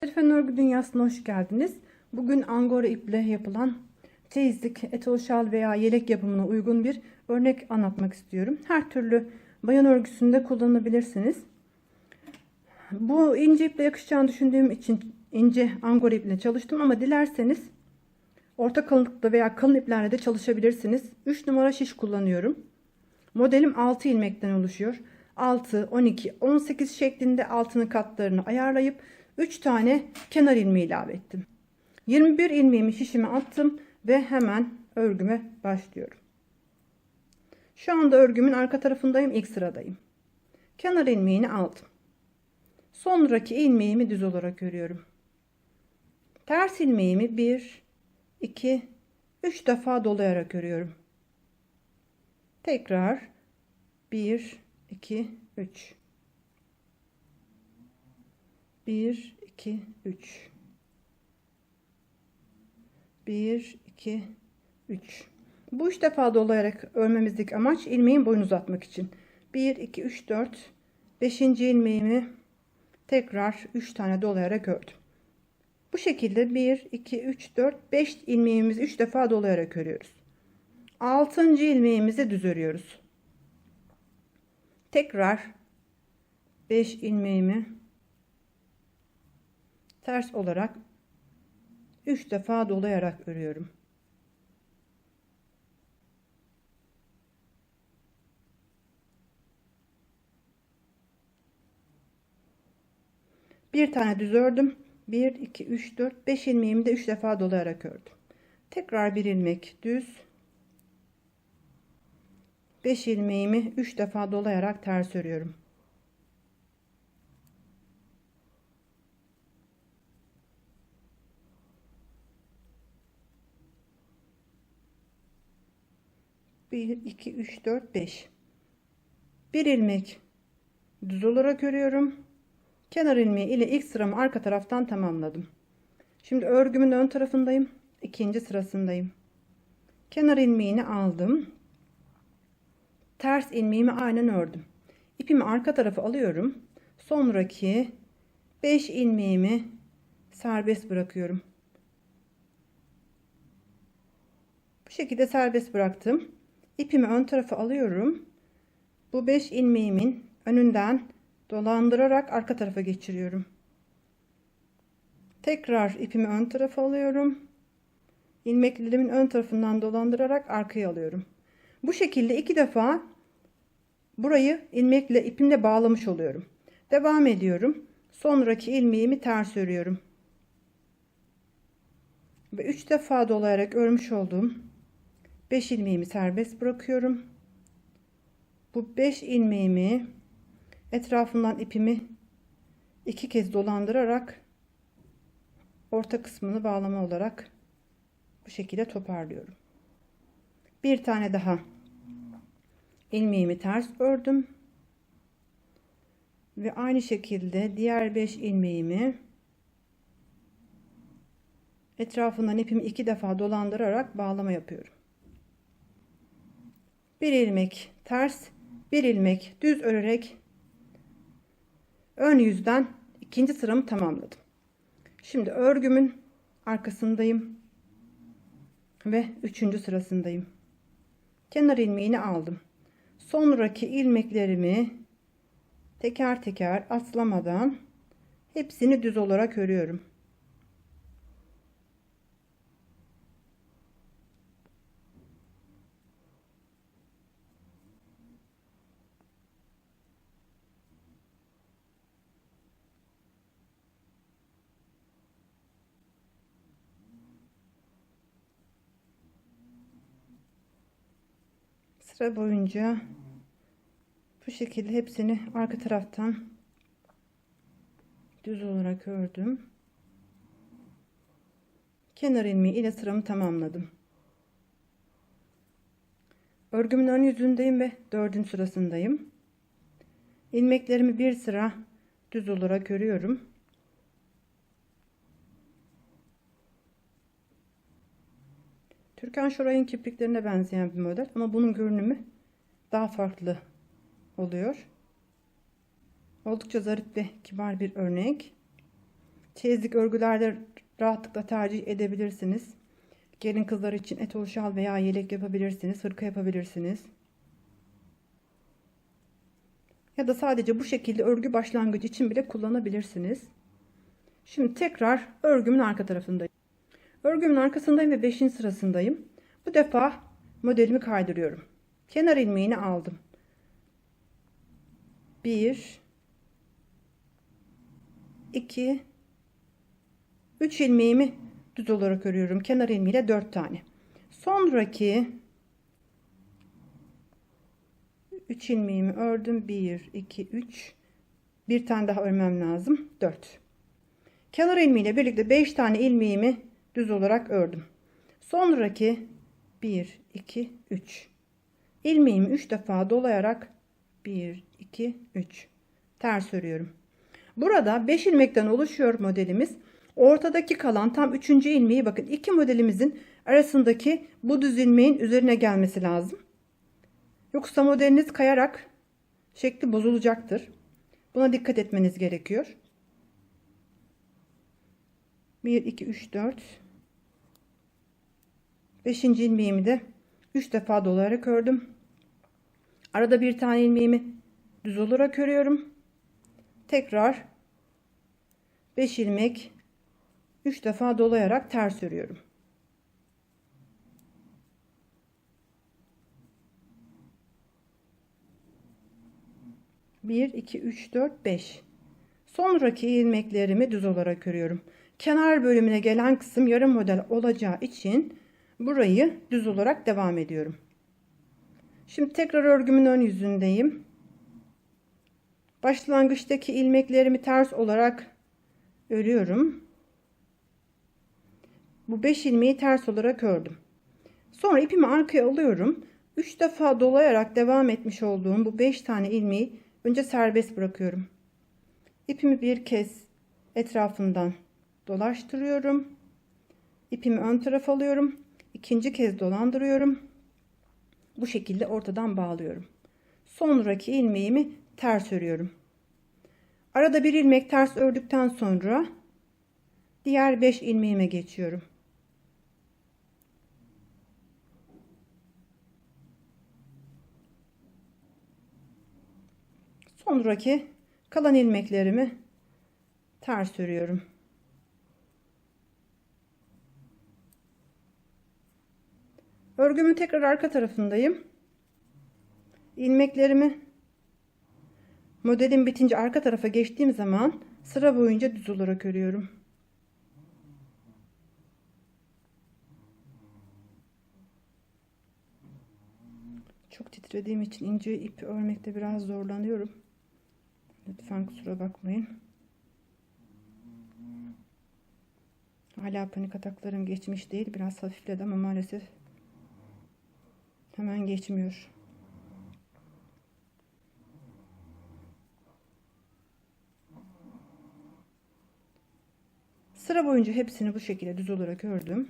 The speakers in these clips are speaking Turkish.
Fen Örgü Dünyası'na hoş geldiniz. Bugün angora iple yapılan çeyizlik, etol şal veya yelek yapımına uygun bir örnek anlatmak istiyorum. Her türlü bayan örgüsünde kullanabilirsiniz. Bu ince iple yakışacağını düşündüğüm için ince angora iple çalıştım ama dilerseniz orta kalınlıkta veya kalın iplerle de çalışabilirsiniz. 3 numara şiş kullanıyorum. Modelim 6 ilmekten oluşuyor. 6, 12, 18 şeklinde altını katlarını ayarlayıp 3 tane kenar ilmeği ilave ettim. 21 ilmeğimi şişime attım ve hemen örgüme başlıyorum. Şu anda örgümün arka tarafındayım, ilk sıradayım. Kenar ilmeğini aldım. Sonraki ilmeğimi düz olarak örüyorum. Ters ilmeğimi 1 2 3 defa dolayarak örüyorum. Tekrar 1 2 3 1 2 3 1 2 3 Bu üç defa dolayarak örmemizdeki amaç ilmeğin boyunu uzatmak için. 1 2 3 4 5. ilmeğimi tekrar 3 tane dolayarak ördüm. Bu şekilde 1 2 3 4 5 ilmeğimizi 3 defa dolayarak örüyoruz. 6. ilmeğimizi düz örüyoruz. Tekrar 5 ilmeğimi ters olarak 3 defa dolayarak örüyorum. Bir tane düz ördüm. 1 2 3 4 5 ilmeğimi de 3 defa dolayarak ördüm. Tekrar bir ilmek düz. 5 ilmeğimi 3 defa dolayarak ters örüyorum. Bir, iki, üç, dört, beş. Bir ilmek düz olarak örüyorum. Kenar ilmeği ile ilk sıramı arka taraftan tamamladım. Şimdi örgümün ön tarafındayım. ikinci sırasındayım. Kenar ilmeğini aldım ters ilmeğimi aynen ördüm. İpimi arka tarafa alıyorum. Sonraki 5 ilmeğimi serbest bırakıyorum. Bu şekilde serbest bıraktım. İpimi ön tarafa alıyorum. Bu 5 ilmeğimin önünden dolandırarak arka tarafa geçiriyorum. Tekrar ipimi ön tarafa alıyorum. İlmeklerimin ön tarafından dolandırarak arkaya alıyorum. Bu şekilde iki defa burayı ilmekle ipimle bağlamış oluyorum. Devam ediyorum. Sonraki ilmeğimi ters örüyorum. Ve 3 defa dolayarak örmüş olduğum 5 ilmeğimi serbest bırakıyorum. Bu 5 ilmeğimi etrafından ipimi iki kez dolandırarak orta kısmını bağlama olarak bu şekilde toparlıyorum. Bir tane daha ilmeğimi ters ördüm ve aynı şekilde diğer 5 ilmeğimi etrafından ipimi iki defa dolandırarak bağlama yapıyorum. Bir ilmek ters, bir ilmek düz örerek ön yüzden ikinci sıramı tamamladım. Şimdi örgümün arkasındayım ve üçüncü sırasındayım. Kenar ilmeğini aldım sonraki ilmeklerimi teker teker atlamadan hepsini düz olarak örüyorum. Sıra boyunca bu şekilde hepsini arka taraftan düz olarak ördüm. Kenar ilmeği ile sıramı tamamladım. Örgümün ön yüzündeyim ve dördüncü sırasındayım. İlmeklerimi bir sıra düz olarak örüyorum. Türkan Şoray'ın kipriklerine benzeyen bir model ama bunun görünümü daha farklı oluyor. Oldukça zarif ve kibar bir örnek. Çeyizlik örgülerde rahatlıkla tercih edebilirsiniz. Gelin kızlar için etol şal veya yelek yapabilirsiniz. Hırka yapabilirsiniz. Ya da sadece bu şekilde örgü başlangıcı için bile kullanabilirsiniz. Şimdi tekrar örgümün arka tarafındayım. Örgümün arkasındayım ve 5. sırasındayım. Bu defa modelimi kaydırıyorum. Kenar ilmeğini aldım. 1 2 3 ilmeğimi düz olarak örüyorum. Kenar ilmeğiyle 4 tane. Sonraki 3 ilmeğimi ördüm. 1 2 3 bir tane daha örmem lazım. 4. Kenar ilmeğiyle birlikte 5 tane ilmeğimi düz olarak ördüm. Sonraki 1 2 3 ilmeğimi 3 defa dolayarak 1 2 3 ters örüyorum. Burada 5 ilmekten oluşuyor modelimiz. Ortadaki kalan tam 3. ilmeği bakın iki modelimizin arasındaki bu düz ilmeğin üzerine gelmesi lazım. Yoksa modeliniz kayarak şekli bozulacaktır. Buna dikkat etmeniz gerekiyor. 1 2 3 4 5. ilmeğimi de 3 defa dolayarak ördüm. Arada bir tane ilmeğimi düz olarak örüyorum. Tekrar 5 ilmek 3 defa dolayarak ters örüyorum. Bir, iki, üç, dört, beş. Sonraki ilmeklerimi düz olarak örüyorum. Kenar bölümüne gelen kısım yarım model olacağı için burayı düz olarak devam ediyorum. Şimdi tekrar örgümün ön yüzündeyim. Başlangıçtaki ilmeklerimi ters olarak örüyorum. Bu 5 ilmeği ters olarak ördüm. Sonra ipimi arkaya alıyorum. 3 defa dolayarak devam etmiş olduğum bu 5 tane ilmeği önce serbest bırakıyorum. İpimi bir kez etrafından dolaştırıyorum. İpimi ön tarafa alıyorum. İkinci kez dolandırıyorum. Bu şekilde ortadan bağlıyorum. Sonraki ilmeğimi ters örüyorum. Arada bir ilmek ters ördükten sonra diğer 5 ilmeğime geçiyorum. Sonraki kalan ilmeklerimi ters örüyorum. Örgümün tekrar arka tarafındayım. İlmeklerimi modelin bitince arka tarafa geçtiğim zaman sıra boyunca düz olarak örüyorum. Çok titrediğim için ince ip örmekte biraz zorlanıyorum. Lütfen kusura bakmayın. Hala panik ataklarım geçmiş değil. Biraz hafifledi ama maalesef hemen geçmiyor. Sıra boyunca hepsini bu şekilde düz olarak ördüm.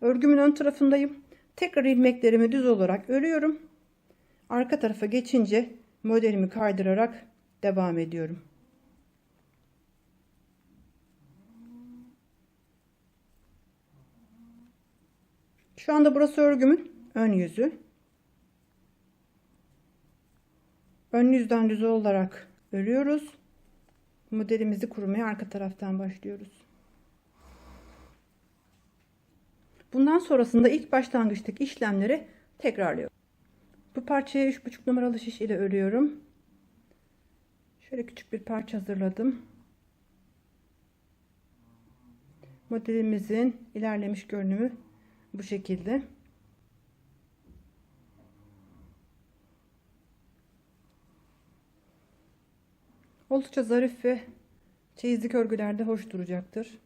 Örgümün ön tarafındayım. Tekrar ilmeklerimi düz olarak örüyorum. Arka tarafa geçince modelimi kaydırarak devam ediyorum. Şu anda burası örgümün ön yüzü. Ön yüzden düz olarak örüyoruz. Modelimizi kurmaya arka taraftan başlıyoruz. Bundan sonrasında ilk başlangıçtaki işlemleri tekrarlıyorum. Bu parçayı 3,5 numaralı şiş ile örüyorum. Şöyle küçük bir parça hazırladım. Modelimizin ilerlemiş görünümü bu şekilde. Oldukça zarif ve çeyizlik örgülerde hoş duracaktır.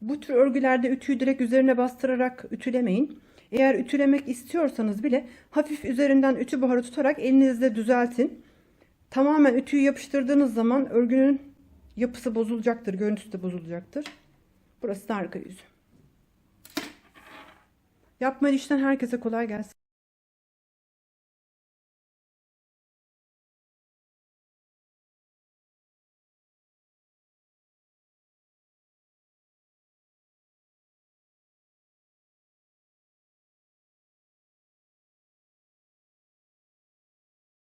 Bu tür örgülerde ütüyü direkt üzerine bastırarak ütülemeyin. Eğer ütülemek istiyorsanız bile hafif üzerinden ütü buharı tutarak elinizde düzeltin. Tamamen ütüyü yapıştırdığınız zaman örgünün yapısı bozulacaktır, görüntüsü de bozulacaktır. Burası da arka yüzü. Yapmayı düşünen herkese kolay gelsin.